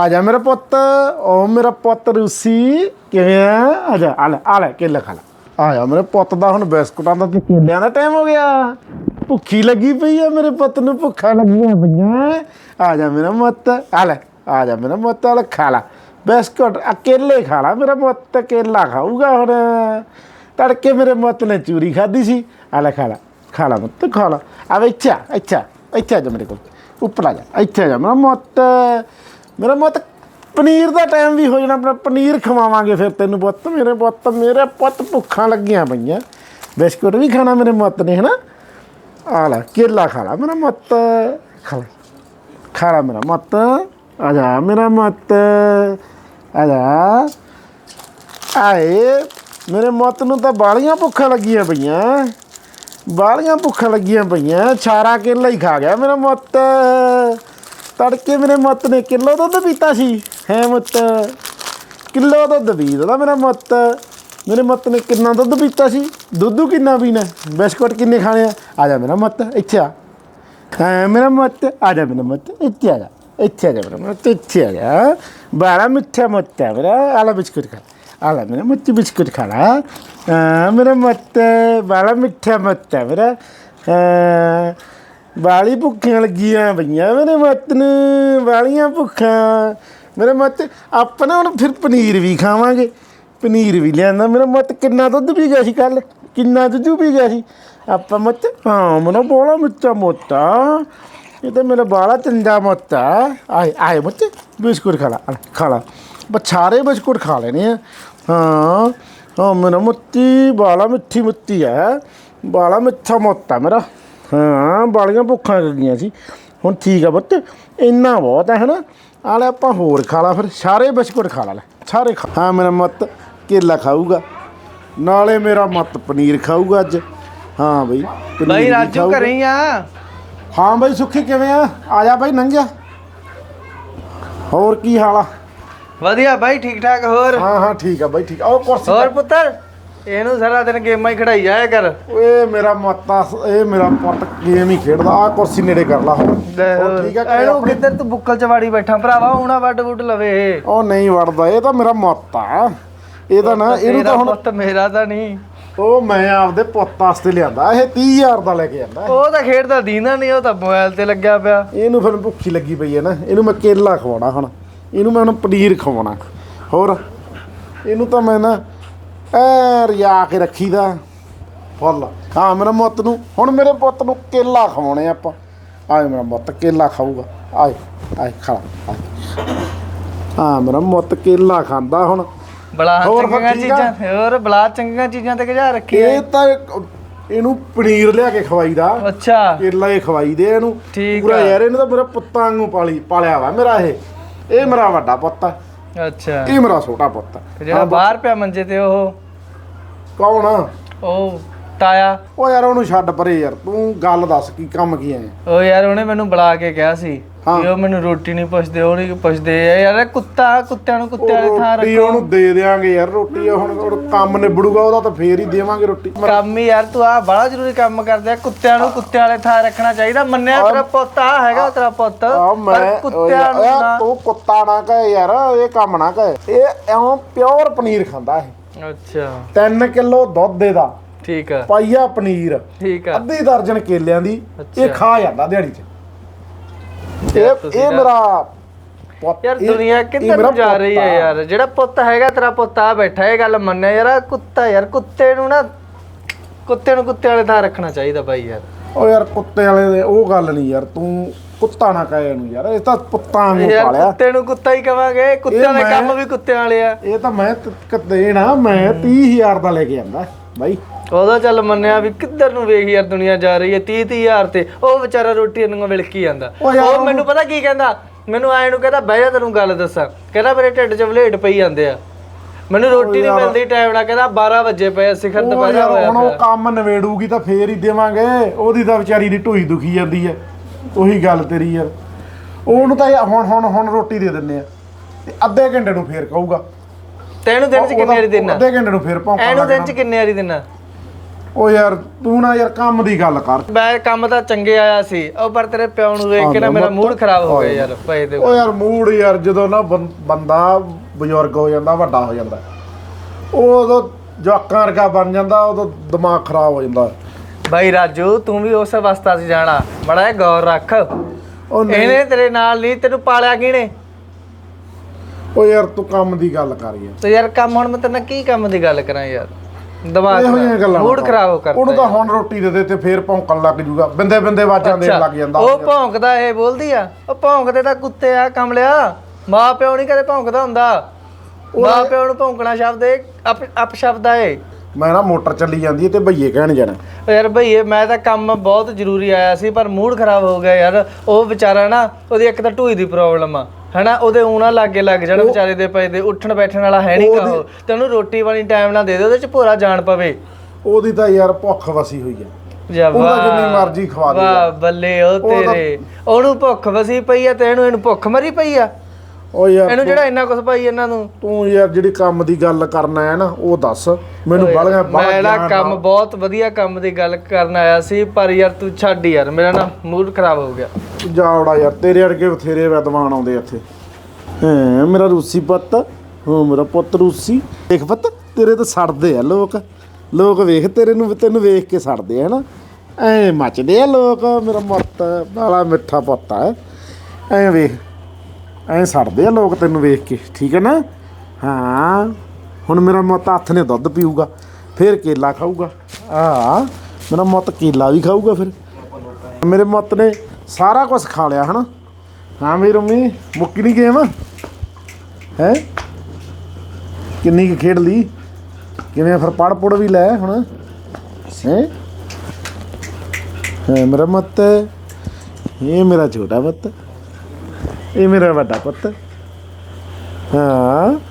ਆ ਜਾ ਮੇਰਾ ਪੁੱਤ ਓ ਮੇਰਾ ਪੁੱਤ ਰੂਸੀ ਕਿਵੇਂ ਆ? ਆ ਜਾ ਆ ਲੈ ਆ ਲੈ ਕੇਲਾ ਖਾ ਲੈ। ਆ ਜਾ ਮੇਰੇ ਪੁੱਤ ਦਾ ਹੁਣ ਬਿਸਕੁਟਾਂ ਦਾ ਤੇ ਕੇਲਿਆਂ ਦਾ ਟਾਈਮ ਹੋ ਗਿਆ। ਭੁੱਖੀ ਲੱਗੀ ਪਈ ਆ ਮੇਰੇ ਪੁੱਤ ਨੂੰ ਭੁੱਖਾਂ ਲੱਗੀਆਂ ਪਈਆਂ। ਆ ਜਾ ਮੇਰਾ ਮੁੱਤ ਆ ਲੈ ਆ ਜਾ ਮੇਰਾ ਮੁੱਤ ਆ ਲੈ ਖਾ ਲੈ। ਬਿਸਕੁਟ ਆ ਕੇਲੇ ਖਾ ਲੈ ਮੇਰਾ ਮੁੱਤ ਕੇਲਾ ਖਾਊਗਾ ਹੁਣ। ਤੜਕੇ ਮੇਰੇ ਮੁੱਤ ਨੇ ਚੂਰੀ ਖਾਧੀ ਸੀ। ਆ ਲੈ ਖਾ ਲੈ ਖਾ ਲੈ ਮੁੱਤ ਖਾ ਲੈ। ਆ ਵੇ ਇੱਥੇ ਆ, ਇੱਥੇ ਆ, ਜਾ ਮੇਰੇ ਕੋਲ। ਉੱਪਰ ਆ ਜਾ ਇੱਥੇ ਆ ਜਾ ਮੇਰਾ ਮੁੱਤ ਮੇਰਾ ਮੁੱਤ ਪਨੀਰ ਦਾ ਟਾਈਮ ਵੀ ਹੋ ਜਾਣਾ, ਆਪਣਾ ਪਨੀਰ ਖਵਾਵਾਂਗੇ ਫਿਰ ਤੈਨੂੰ ਪੁੱਤ, ਮੇਰੇ ਪੁੱਤ ਮੇਰੇ ਪੁੱਤ ਭੁੱਖਾਂ ਲੱਗੀਆਂ ਪਈਆਂ। ਬਿਸਕੁਟ ਵੀ ਖਾਣਾ ਮੇਰੇ ਮੁੱਤ ਨੇ, ਹਨਾ? ਆ ਲੈ, ਕੇਲਾ ਖਾ ਲਾ ਮੇਰਾ ਮੁੱਤ, ਖਾ ਲੈ, ਖਾ ਲਾ ਮੇਰਾ ਮੁੱਤ, ਆ ਜਾ ਮੇਰਾ ਮੁੱਤ, ਆ ਜਾ। ਆਏ, ਮੇਰੇ ਮੁੱਤ ਨੂੰ ਤਾਂ ਬਾਲੀਆਂ ਭੁੱਖਾਂ ਲੱਗੀਆਂ ਪਈਆਂ, ਬਾਲੀਆਂ ਭੁੱਖਾਂ ਲੱਗੀਆਂ ਪਈਆਂ, ਛਾਰਾ ਕੇਲਾ ਹੀ ਖਾ ਗਿਆ ਮੇਰਾ ਮੁੱਤ। ਤੜਕੇ ਮੇਰੇ ਮੁੱਤ ਨੇ ਕਿਲੋ ਦੁੱਧ ਪੀਤਾ ਸੀ। ਹੈ ਮੁੱਤ? ਕਿਲੋ ਦੁੱਧ ਪੀ ਦਿੱਤਾ ਮੇਰਾ ਮੁੱਤ। ਮੇਰੇ ਮੱਤ ਨੇ ਕਿੰਨਾ ਦੁੱਧ ਪੀਤਾ ਸੀ? ਦੁੱਧੂ ਕਿੰਨਾ ਪੀਣਾ? ਬਿਸਕੁਟ ਕਿੰਨੇ ਖਾਣੇ ਆ? ਆ ਜਾ ਮੇਰਾ ਮੱਤ, ਇੱਥੇ ਆ। ਹਾਂ ਮੇਰਾ ਮੱਤ, ਆ ਜਾ ਮੇਰਾ ਮੱਤ, ਇੱਥੇ ਆ ਜਾ। ਇੱਥੇ ਆ ਜਾ ਮੇਰਾ ਮੱਤ, ਇੱਥੇ ਆ ਜਾ। ਬੜਾ ਮਿੱਠਾ ਮੁੱਤ ਹੈ ਮੇਰਾ। ਆਲਾ ਬਿਸਕੁਟ ਖਾ। ਆਲਾ ਲੈ ਮੇਰਾ ਮੁੱਤ, ਬਿਸਕੁਟ ਖਾ ਲਾ। ਮੇਰਾ ਮੱਤ ਬੜਾ ਮਿੱਠਾ ਮੱਤ ਹੈ ਮੇਰਾ। ਵਾਲੀ ਭੁੱਖੀਆਂ ਲੱਗੀਆਂ ਪਈਆਂ ਮੇਰੇ ਮੱਤ ਨੂੰ, ਵਾਲੀਆਂ ਭੁੱਖਾਂ। ਮੇਰੇ ਮੱਤ ਆਪਾਂ ਨਾ ਹੁਣ ਫਿਰ ਪਨੀਰ ਵੀ ਖਾਵਾਂਗੇ। ਪਨੀਰ ਵੀ ਲਿਆਂਦਾ, ਮੇਰਾ ਮੱਤ ਕਿੰਨਾ ਦੁੱਧ ਪੀ ਗਿਆ ਸੀ ਕੱਲ ਕਿੰਨਾ ਦੁੱਧ ਪੀ ਗਿਆ ਸੀ? ਆਪਾਂ ਮੁੱਤ ਹਾਂ ਮਨੋ ਬੋਲਾ, ਮਿੱਠਾ ਮੋਟਾ। ਇਹ ਤਾਂ ਮੇਰਾ ਬਾਲਾ ਚੰਗਾ ਮੋਟਾ ਆਏ ਆਏ ਮੁੱਤ, ਬਿਸਕੁਟ ਖਾ ਲਾ, ਆ, ਖਾ ਲਾ। ਬਛਾਰੇ ਬਿਸਕੁਟ ਖਾ ਲੈਣੇ ਆ। ਹਾਂ ਹਾਂ, ਮੇਰਾ ਮੁੱਤੀ, ਬਾਲਾ ਮਿੱਠੀ ਮੁੱਤੀ ਹੈ ਬਾਲਾ ਮਿੱਠਾ ਮੋਟਾ ਮੇਰਾ। ਹਾਂ ਬਾਲੀਆਂ ਭੁੱਖਾਂ ਲੱਗੀਆਂ ਸੀ। ਹੁਣ ਠੀਕ ਆ ਪੁੱਤ ਇੰਨਾ ਬਹੁਤ ਹੈ ਹਨਾ? ਆ ਲੈ ਆਪਾਂ ਹੋਰ ਖਾ ਲਾ ਫਿਰ ਸਾਰੇ ਬਿਸਕੁਟ ਖਾ ਲਾ ਲੈ ਸਾਰੇ ਖਾ। ਹਾਂ ਮੇਰਾ ਮੱਤ ਕੇਲਾ ਖਾਊਗਾ। ਨਾਲੇ ਮੇਰਾ ਮੱਤ ਪਨੀਰ ਖਾਊਗਾ ਅੱਜ। ਹਾਂ ਬਈ ਬਾਈ ਰਾਜੂ। ਘਰੇ ਹੀ ਆ। ਹਾਂ ਬਈ ਸੁੱਖੀ ਕਿਵੇਂ ਆ? ਆ ਜਾ ਬਈ ਨੰਗਿਆ। ਹੋਰ ਕੀ ਹਾਲ ਆ? ਵਧੀਆ ਬਾਈ ਠੀਕ ਠਾਕ ਹੋਰ? ਹਾਂ ਹਾਂ ਠੀਕ ਆ ਬਈ ਠੀਕ ਆ। ਉਹ ਕੁਰਸੀ ਹੋਰ ਤੇ- ਪੁੱਤਰ? ਇਹਨੂੰ ਸਾਰਾ ਦਿਨ ਗੇਮਾਂ ਹੀ ਖੜਾਈ ਜਾਇਆ ਕਰ। ਓਏ ਮੇਰਾ ਮੱਤਾ ਇਹ ਮੇਰਾ ਪੁੱਤ ਗੇਮ ਹੀ ਖੇਡਦਾ ਆ ਕੁਰਸੀ ਨੇੜੇ ਕਰ ਲਾ। ਹੋਰ ਠੀਕ ਆ ਘਰੇ ਇਹਨੂੰ ਆਪਣੇ? ਕਿੱਧਰ ਤੂੰ ਬੁੱਕਲ ਚ ਵਾੜੀ ਬੈਠਾ? ਭਰਾਵਾ ਹੁਣਾ ਵੱਡ ਵੁੱਡ ਲਵੇ ਇਹ। ਉਹ ਨਹੀਂ ਵੜਦਾ ਇਹ ਤਾਂ ਮੇਰਾ ਮੁੱਤ ਆ। ਇਹ ਤਾਂ ਨਾ ਇਹਨੂੰ ਤੇਰਾ ਤਾਂ ਹੁਣ ਪੁੱਤ ਮੇਰਾ ਤਾਂ ਨਹੀਂ। ਉਹ ਮੈਂ ਆਪਦੇ ਪੁੱਤ ਵਾਸਤੇ ਲਿਆਂਦਾ ਇਹ 30000 ਦਾ ਲੈ ਕੇ ਆਂਦਾ। ਉਹ ਤਾਂ ਖੇਡਦਾ ਦੀਨਾ ਨਹੀਂ ਉਹ ਤਾਂ ਮੋਬਾਈਲ ਤੇ ਲੱਗਿਆ ਪਿਆ। ਇਹਨੂੰ ਫਿਰ ਭੁੱਖੀ ਲੱਗੀ ਪਈ ਹੈ ਨਾ ਇਹਨੂੰ ਮੈਂ ਕੇਲਾ ਖਵਾਉਣਾ ਹੁਣ। ਇਹਨੂੰ ਮੈਂ ਹੁਣ ਪਨੀਰ ਖਵਾਉਣਾ। ਹੋਰ ਇਹਨੂੰ ਤਾਂ ਮੈਂ ਨਾ ਐ ਰਿਆ ਕੇ ਰੱਖੀਦਾ। ਫੁੱਲ। ਹਾਂ ਮੇਰਾ ਮੁੱਤ ਨੂੰ ਹੁਣ ਮੇਰੇ ਪੁੱਤ ਨੂੰ ਕੇਲਾ ਖਵਾਉਣੇ ਆਪਾਂ। ਆਏ ਮੇਰਾ ਮੁੱਤ ਕੇਲਾ ਖਾਊਗਾ। ਆਏ ਆਏ ਖਾ ਹਾਂ ਮੇਰਾ ਮੁੱਤ ਕੇਲਾ ਖਾਂਦਾ ਹੁਣ। ਬਲਾ ਹੋਰ ਚੰਗੀਆਂ ਠੀਕ ਆ? ਚੀਜ਼ਾਂ ਹੋਰ ਬਲਾ ਚੰਗੀਆਂ ਚੀਜ਼ਾਂ ਤੇ ਗਜਾ ਰੱਖੀ ਇਹ ਤਾਂ ਇੱਕ- ਇਹਨੂੰ ਪਨੀਰ ਲਿਆ ਕੇ ਖਵਾਈਦਾ। ਅੱਛਾ। ਕੇਲਾ ਹੀ ਖਵਾਈ ਦੇ ਇਹਨੂੰ। ਠੀਕ ਪੂਰਾ ਆ। ਯਾਰ ਇਹਨੂੰ ਤਾਂ ਮੇਰਾ ਪੁੱਤਾਂ ਵਾਂਗੂ ਪਾਲੀ ਪਾਲਿਆ ਵਾ ਮੇਰਾ ਇਹ। ਇਹ ਮੇਰਾ ਵੱਡਾ ਪੁੱਤ ਆ। ਅੱਛਾ। ਇਹ ਮੇਰਾ ਛੋਟਾ ਪੁੱਤ? ਆ ਤੇ ਜਿਹੜਾ ਬਾਹਰ ਪਿਆ ਮੰਜੇ ਤੇ ਉਹ? ਕੌਣ? ਆ? ਉਹ ਤਾਇਆ। ਉਹ ਯਾਰ ਉਹਨੂੰ ਛੱਡ ਪਰੇ ਯਾਰ ਤੂੰ ਗੱਲ ਦੱਸ ਕੀ ਕੰਮ ਕੀ ਹੈ ਉਹ ਯਾਰ ਉਹਨੇ ਮੈਨੂੰ ਬੁਲਾ ਕੇ ਕਿਹਾ ਸੀ। ਹਾਂ। ਉਹ ਮੈਨੂੰ ਰੋਟੀ ਨਹੀਂ ਪੁੱਛਦੇ ਉਹ ਨਹੀਂ ਪੁੱਛਦੇ। ਯਾਰ ਇਹ ਕੁੱਤਾ ਕੁੱਤਿਆਂ ਨੂੰ ਕੁੱਤੇ ਵਾਲੀ ਥਾਂ ਰੋਟੀ ਰੱਖੋ। ਉਹਨੂੰ ਦੇ ਦੇਾਂਗੇ ਯਾਰ ਰੋਟੀ ਹੁਣ ਉਹ ਕੰਮ ਨਿਬੜੂਗਾ ਉਹਦਾ ਤਾਂ ਫੇਰ ਹੀ ਦੇਵਾਂਗੇ ਰੋਟੀ। ਕੰਮ ਹੀ ਯਾਰ ਤੂੰ ਆ ਬੜਾ ਜ਼ਰੂਰੀ ਕੰਮ ਕਰਦੇ ਆ ਕੁੱਤਿਆਂ ਨੂੰ ਕੁੱਤਿਆਂ ਵਾਲੇ ਥਾਂ ਰੱਖਣਾ ਚਾਹੀਦਾ। ਮੰਨਿਆ ਤੇਰਾ ਪੁੱਤ ਆ ਹੈਗਾ ਤੇਰਾ ਪੁੱਤ ਆ ਮੈਂ ਪਰ ਉਹ ਕੁੱਤਿਆਂ ਯਾਰ, ਨੂੰ ਨਾ ਤੂੰ ਕੁੱਤਾ ਨਾ ਕਹੇ ਯਾਰ ਇਹ ਕੰਮ ਨਾ ਕਹੇ। ਇਹ ਐਉਂ ਪਿਓਰ ਪਨੀਰ ਖਾਂਦਾ ਇਹ। ਅੱਛਾ। 3 ਕਿਲੋ ਦੁੱਧ ਇਹਦਾ। ਠੀਕ ਆ। ਪਾਈਆ ਪਨੀਰ। ਠੀਕ ਆ। ਅੱਧੀ ਦਰਜਨ ਕੇਲਿਆਂ ਦੀ। ਇਹ ਅੱਛਾ। ਖਾ ਜਾਂਦਾ ਦਿਹਾੜੀ 'ਚ। ਯਾਰ ਇਹ ਇਹ ਤਾਂ- ਮੇਰਾ ਪੁੱਤ- ਯਾਰ ਇਹ- ਦੁਨੀਆ ਇਹ ਕਿੱਧਰ ਮੇਰਾ ਨੂੰ ਜਾ ਰਹੀ ਹੈ ਪੁੱਤ ਆ। ਯਾਰ? ਜਿਹੜਾ ਪੁੱਤ ਹੈਗਾ ਤੇਰਾ ਪੁੱਤ ਆ ਬੈਠਾ ਇਹ ਗੱਲ ਮੰਨਿਆ। ਯਾਰ ਆਹ ਕੁੱਤਾ ਯਾਰ ਕੁੱਤੇ ਨੂੰ ਨਾ ਕੁੱਤੇ ਨੂੰ ਕੁੱਤੇ ਵਾਲੇ ਥਾਂ ਰੱਖਣਾ ਚਾਹੀਦਾ ਬਾਈ ਯਾਰ। ਉਹ ਯਾਰ ਕੁੱਤੇ ਵਾਲੇ ਦੇ ਉਹ ਗੱਲ ਨਹੀਂ ਯਾਰ ਤੂੰ ਕੁੱਤਾ ਨਾ ਕਹੇ ਇਹਨੂੰ ਯਾਰ। ਇਹ ਤਾਂ ਪੁੱਤਾਂ ਨੂੰ ਯਾਰ ਪਾਲਿਆ। ਕੁੱਤੇ ਨੂੰ ਕੁੱਤਾ ਹੀ ਕਵਾਂਗੇ। ਕੁੱਤਿਆਂ ਦੇ ਮੈਂ- ਕੰਮ ਵੀ ਕੁੱਤਿਆਂ ਵਾਲੇ ਆ। ਇਹ ਤਾਂ ਮੈਂ ਕਦੇ ਨਾ ਮੈਂ 30000 ਦਾ ਲੈ ਕੇ ਆਂਦਾ ਬਾਈ। ਉਹਦਾ ਚੱਲ ਮੰਨਿਆ ਵੀ ਕਿੱਧਰ ਨੂੰ ਵੇਖ ਯਾਰ ਦੁਨੀਆ ਜਾ ਰਹੀ ਹੈ 30 30 ਹਜ਼ਾਰ ਤੇ ਉਹ ਵਿਚਾਰਾ ਰੋਟੀ ਨੂੰ ਵਿਲਕੀ ਜਾਂਦਾ ਉਹ ਯਾਰ ਉਹ ਉਹਨੂੰ- ਮੈਨੂੰ ਪਤਾ ਕੀ ਕਹਿੰਦਾ? ਮੈਨੂੰ ਆਏ ਨੂੰ ਕਹਿੰਦਾ ਬਹਿ ਜਾ ਤੈਨੂੰ ਗੱਲ ਦੱਸਾਂ। ਕਹਿੰਦਾ ਮੇਰੇ ਢਿੱਡ 'ਚ ਵਲੇਟ ਪਈ ਜਾਂਦੇ ਆ। ਮੈਨੂੰ ਰੋਟੀ ਨਹੀਂ ਮਿਲਦੀ ਟਾਈਮ ਨਾਲ ਕਹਿੰਦਾ 12 ਵਜੇ ਪਏ ਸਿਖਰ ਦੁਪਹਿਰਾ ਹੋਇਆ ਹੁਣ ਉਹ। ਕੰਮ ਨਵੇੜੂਗੀ ਤਾਂ ਫੇਰ ਹੀ ਦੇਵਾਂਗੇ। ਉਹਦੀ ਤਾਂ ਵਿਚਾਰੀ ਦੀ ਢੋਈ ਦੁਖੀ ਜਾਂਦੀ ਹੈ ਉਹੀ ਗੱਲ ਤੇਰੀ ਯਾਰ ਉਹਨੂੰ ਤਾਂ ਹੁਣ ਹੁਣ ਹੁਣ ਰੋਟੀ ਦੇ ਦਿੰਨੇ ਆ। ਤੇ ਅੱਧੇ ਘੰਟੇ ਨੂੰ ਫੇਰ ਕਹੂਗਾ। ਤੈਨੂੰ ਦਿਨ 'ਚ ਕਿੰਨੇ ਵਾਰੀ ਦਿਨਾ ਅੱਧੇ ਘੰਟੇ ਨੂੰ ਫੇਰ ਭੌਂਕਾ ਐਨੂੰ ਦਿਨ 'ਚ ਲੱਗਣਾ। ਕਿੰਨੇ ਵਾਰੀ ਦਿਨਾ ਉਹ ਯਾਰ ਤੂੰ ਨਾ ਯਾਰ ਕੰਮ ਦੀ ਗੱਲ ਕਰ। ਮੈਂ ਕੰਮ ਤਾਂ ਚੰਗੇ ਆਇਆ ਸੀ। ਉਹ ਪਰ ਤੇਰੇ ਪਿਓ ਨੂੰ ਵੇਖ ਕੇ ਨਾ ਮੇਰਾ ਮੂਡ ਖਰਾਬ ਹੋ ਗਿਆ ਯਾਰ ਪਏ ਦੇ। ਉਹ ਯਾਰ ਮੂਡ ਯਾਰ ਜਦੋਂ ਨਾ ਬੰਦਾ ਬਜ਼ੁਰਗ ਹੋ ਜਾਂਦਾ ਵੱਡਾ ਹੋ ਜਾਂਦਾ। ਉਹ ਉਦੋਂ ਜਵਾਕਾਂ ਵਰਗਾ ਬਣ ਜਾਂਦਾ ਉਦੋਂ ਦਿਮਾਗ ਖਰਾਬ ਹੋ ਜਾਂਦਾ। ਬਾਈ ਰਾਜੂ ਤੂੰ ਵੀ ਉਸ ਅਵਸਥਾ 'ਚ ਜਾਣਾ। ਬੜਾ ਗੌਰ ਰੱਖ। ਇਹਨੇ ਤੇਰੇ ਨਾਲ ਨਹੀਂ ਤੈਨੂੰ ਪਾਲਿਆ ਕਿਹਨੇ? ਉਹ ਯਾਰ ਤੂੰ ਕੰਮ ਦੀ ਗੱਲ ਕਰ ਯਾਰ। ਤੇ ਯਾਰ ਕੰਮ ਹੁਣ ਮੈਂ ਤੇਰੇ ਨਾਲ ਕੀ ਕੰਮ ਦੀ ਗੱਲ ਕਰਾਂ ਯਾਰ? ਦਿਮਾਗ ਇਹੋ ਜਿਹੀਆਂ ਗੱਲਾਂ ਮੂਡ ਖਰਾਬ ਕਰਤਾ ਉਹਨੂੰ ਤਾਂ ਹੁਣ ਰੋਟੀ ਦੇ ਦੇ ਤੇ ਫੇਰ ਭੌਂਕਣ ਲੱਗ ਜੂਗਾ। ਬਿੰਦੇ ਬਿੰਦੇ ਵਾਜਾਂ ਦੇਣ ਲੱਗ ਜਾਂਦਾ। ਉਹ ਭੌਂਕਦਾ ਇਹ ਬੋਲਦੀ ਆ। ਉਹ ਭੌਂਕਦੇ ਤਾਂ ਕੁੱਤੇ ਆ ਕਮਲਿਆ। ਮਾਂ ਪਿਓ ਨਹੀਂ ਕਦੇ ਭੌਂਕਦਾ ਹੁੰਦਾ। ਮਾਂ ਪਿਓ ਨੂੰ ਭੌਂਕਣਾ ਸ਼ਬਦ ਇਹ ਅਪ ਸ਼ਬਦ ਆ ਇਹ। ਮੈਂ ਨਾ ਮੋਟਰ ਚੱਲੀ ਜਾਂਦੀ ਤੇ ਭਈਏ ਕਹਿਣ ਜਾਣਾ। ਯਾਰ ਭਈਏ ਮੈਂ ਤਾਂ ਕੰਮ ਬਹੁਤ ਜ਼ਰੂਰੀ ਆਇਆ ਸੀ ਪਰ ਮੂਡ ਖਰਾਬ ਹੋ ਗਿਆ ਯਾਰ। ਉਹ ਵਿਚਾਰਾ ਨਾ ਉਹਦੀ ਇੱਕ ਤਾਂ ਢੂਈ ਦੀ ਪ੍ਰੋਬਲਮ ਆ। ਹਨਾ ਉਹਦੇ ਊਣਾ ਲਾਗੇ ਲੱਗ ਜਾਣ ਵਿਚਾਰੇ ਦੇ ਪਏ ਦੇ ਉੱਠਣ ਬੈਠਣ ਵਾਲਾ ਹੈ ਨਹੀਂ ਕਹੋ ਤੇ ਉਹਨੂੰ ਰੋਟੀ ਵਾਲੀ ਟਾਈਮ ਨਾਲ ਦੇ ਦੇ ਉਹਦੇ ਚ ਭੋਰਾ ਜਾਣ ਪਵੇ। ਉਹਦੀ ਤਾਂ ਯਾਰ ਭੁੱਖ ਵਸੀ ਹੋਈ ਹੈ ਜਾ ਉਹਦਾ ਜਿੰਨੀ ਮਰਜ਼ੀ ਖਵਾ ਦੇ ਵਾਹ ਬੱਲੇ ਉਹ ਤੇਰੇ। ਉਹਨੂੰ ਭੁੱਖ ਵਸੀ ਪਈ ਆ ਤੇ ਇਹਨੂੰ ਇਹਨੂੰ ਭੁੱਖ ਮਰੀ ਪਈ ਆ? ਯਾਰ ਇਹਨੂੰ ਜਿਹੜਾ ਇੰਨਾ ਕੁਛ ਪਾਈ ਇਹਨਾਂ ਨੂੰ। ਤੂੰ ਯਾਰ ਜਿਹੜੀ ਕੰਮ ਦੀ ਗੱਲ ਕਰਨਾ ਹੈ ਨਾ ਉਹ ਦੱਸ। ਮੈਨੂੰ ਬੜੀਆਂ ਮੈਂ ਨਾ ਕੰਮ ਬਹੁਤ ਵਧੀਆ ਕੰਮ ਦੀ ਗੱਲ ਕਰਨ ਆਇਆ ਸੀ ਪਰ ਯਾਰ ਤੂੰ ਛੱਡ ਯਾਰ ਮੇਰਾ ਨਾ ਮੂਡ ਖਰਾਬ ਹੋ ਗਿਆ। ਜਾਵੜਾ ਯਾਰ ਤੇਰੇ ਵਰਗੇ ਬਥੇਰੇ ਵਿਦਵਾਨ ਆਉਂਦੇ ਇੱਥੇ। ਹਾਂ ਮੇਰਾ ਰੂਸੀ ਪੁੱਤ ਹਾਂ ਮੇਰਾ ਪੁੱਤ ਰੂਸੀ। ਦੇਖ ਪੁੱਤ ਤੇਰੇ ਤਾਂ ਸੜਦੇ ਆ ਲੋਕ। ਲੋਕ ਵੇਖ ਤੇਰੇ ਨੂੰ ਤੈਨੂੰ ਵੇਖ ਕੇ ਸੜਦੇ ਆ ਹਨਾ ਐ ਮੱਚਦੇ ਆ ਲੋਕ ਮੇਰਾ ਮੁੱਤ ਬਾਲਾ ਮਿੱਠਾ ਪੁੱਤ ਆ। ਐ ਵੇਖ। ਐਂ ਸੜਦੇ ਆ ਲੋਕ ਤੈਨੂੰ ਵੇਖ ਕੇ, ਠੀਕ ਹੈ ਨਾ? ਹਾਂ, ਹੁਣ ਮੇਰਾ ਮੁੱਤ ਹੱਥ ਨੇ ਦੁੱਧ ਪੀਊਗਾ, ਫਿਰ ਕੇਲਾ ਖਾਊਗਾ। ਆ ਮੇਰਾ ਮੁੱਤ ਕੇਲਾ ਵੀ ਖਾਊਗਾ ਫਿਰ। ਮੇਰੇ ਮੁੱਤ ਨੇ ਸਾਰਾ ਕੁਝ ਖਾ ਲਿਆ, ਹਨਾ? ਹਾਂ ਮੇਰੀ ਰੰਮੀ ਮੁੱਕੀ ਨਹੀਂ ਗੇਮ? ਹੈ? ਕਿੰਨੀ ਕੁ ਖੇਡ ਲਈ? ਕਿਵੇਂ ਫਿਰ ਪੜ ਪੜ ਵੀ ਲੈ, ਹੁਣ? ਹੈ? ਹੈ, ਮੇਰਾ ਮੁੱਤ? ਇਹ ਮੇਰਾ ਛੋਟਾ ਪੁੱਤ ਇਹ ਮੇਰਾ ਵੱਡਾ ਪੁੱਤ। ਹਾਂ।